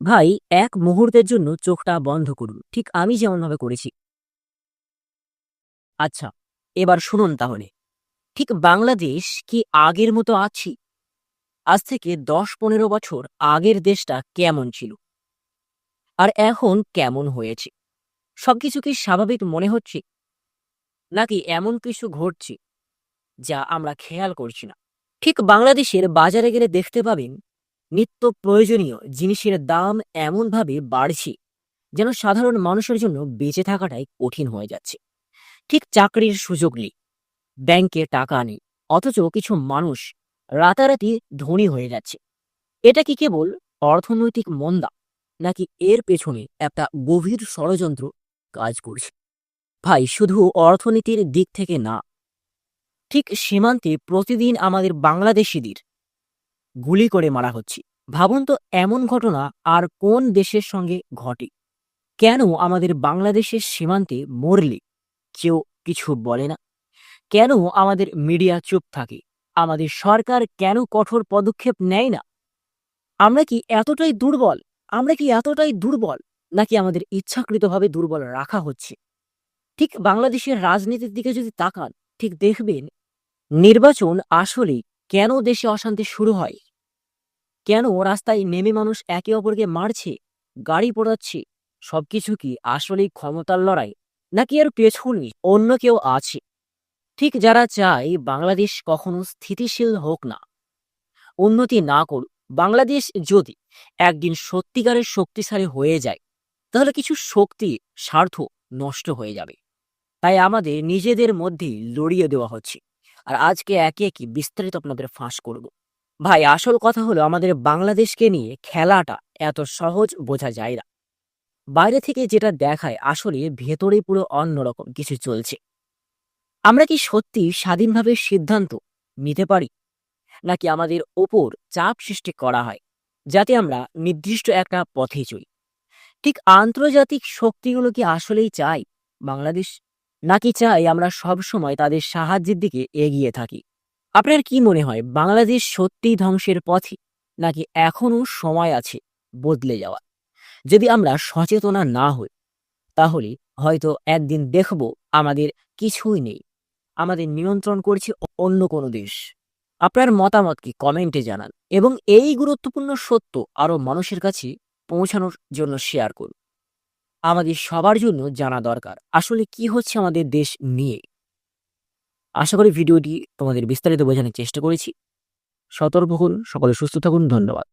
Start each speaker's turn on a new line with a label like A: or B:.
A: ভাই, এক মুহূর্তের জন্য চোখটা বন্ধ করুন। ঠিক আমি যেমনভাবে করেছি। আচ্ছা এবার শুনুন তাহলে। ঠিক বাংলাদেশ কি আগের মতো আছি? আজ থেকে দশ পনেরো বছর আগের দেশটা কেমন ছিল? আর এখন কেমন হয়েছে? সবকিছু কি স্বাভাবিক মনে হচ্ছে? নাকি এমন কিছু ঘটছে যা আমরা খেয়াল করছি না? ঠিক বাংলাদেশের বাজারে গেলে দেখতে পাবেন নিত্য প্রয়োজনীয় জিনিসের দাম এমনভাবে বাড়ছে যেন সাধারণ মানুষের জন্য বেঁচে থাকাটাই কঠিন হয়ে যাচ্ছে। ঠিক চাকরির সুযোগ নেই, ব্যাংকে টাকা নেই, অথচ কিছু মানুষ রাতারাতি ধনী হয়ে যাচ্ছে। এটা কি কেবল অর্থনৈতিক মন্দা, নাকি এর পেছনে একটা গভীর ষড়যন্ত্র কাজ করছে? ভাই, শুধু অর্থনীতির দিক থেকে না, ঠিক সীমান্তে প্রতিদিন আমাদের বাংলাদেশিদের গুলি করে মারা হচ্ছে। ভাবুন তো এমন ঘটনা আর কোন দেশের সঙ্গে ঘটে। কেন আমাদের বাংলাদেশের সীমান্তে মরলে কেউ কিছু বলে না? কেন আমাদের মিডিয়া চুপ থাকে? আমাদের সরকার কেন কঠোর পদক্ষেপ নেয় না? আমরা কি এতটাই দুর্বল? আমরা কি এতটাই দুর্বল? নাকি আমাদের ইচ্ছাকৃতভাবে দুর্বল রাখা হচ্ছে? ঠিক বাংলাদেশের রাজনীতির দিকে যদি তাকান, ঠিক দেখবেন, নির্বাচন আসলে কেন দেশে অশান্তি শুরু হয়? কেন রাস্তায় নেমে মানুষ একে অপরকে মারছে, গাড়ি পোড়াচ্ছে, সবকিছু কি আসলেই ক্ষমতার লড়াই, নাকি এর পেছনে অন্য কেউ আছে? ঠিক যারা চায় বাংলাদেশ কখনো স্থিতিশীল হোক না। উন্নতি না করুক, বাংলাদেশ যদি একদিন সত্যিকারের শক্তিশালী হয়ে যায়, তাহলে কিছু শক্তি, স্বার্থ নষ্ট হয়ে যাবে। তাই আমাদের নিজেদের মধ্যেই লড়িয়ে দেওয়া হচ্ছে। আর আজকে একে একে বিস্তারিত আপনাদের ফাঁস করব। ভাই, আসল কথা হলো আমাদের বাংলাদেশকে নিয়ে খেলাটা এত সহজ বোঝা যায় না। বাইরে থেকে যেটা দেখায় আসলে ভেতরে পুরো অন্যরকম কিছু চলছে। আমরা কি সত্যি স্বাধীনভাবে সিদ্ধান্ত নিতে পারি? নাকি আমাদের ওপর চাপ সৃষ্টি করা হয়, যাতে আমরা নির্দিষ্ট একটা পথে চলি? ঠিক আন্তর্জাতিক শক্তিগুলো কি আসলেই চাই বাংলাদেশ? নাকি চাই আমরা সবসময় তাদের সাহায্যের দিকে এগিয়ে থাকি? আপনার কি মনে হয়, বাংলাদেশ সত্যিই ধ্বংসের পথে নাকি এখনও সময় আছে বদলে যাওয়া যদি আমরা সচেতনা না হই, তাহলে হয়তো একদিন দেখব আমাদের কিছুই নেই। আমাদের নিয়ন্ত্রণ করছে অন্য কোনো দেশ। আপনার মতামত কি কমেন্টে জানান এবং এই গুরুত্বপূর্ণ সত্য আরও মানুষের কাছে পৌঁছানোর জন্য শেয়ার করুন। আমাদের সবার জন্য জানা দরকার, আসলে কি হচ্ছে আমাদের দেশ নিয়ে। আশা করি ভিডিওটি তোমাদের বিস্তারিত বোঝানোর চেষ্টা করেছি। সতর্ক হন সকলে সুস্থ থাকুন ধন্যবাদ।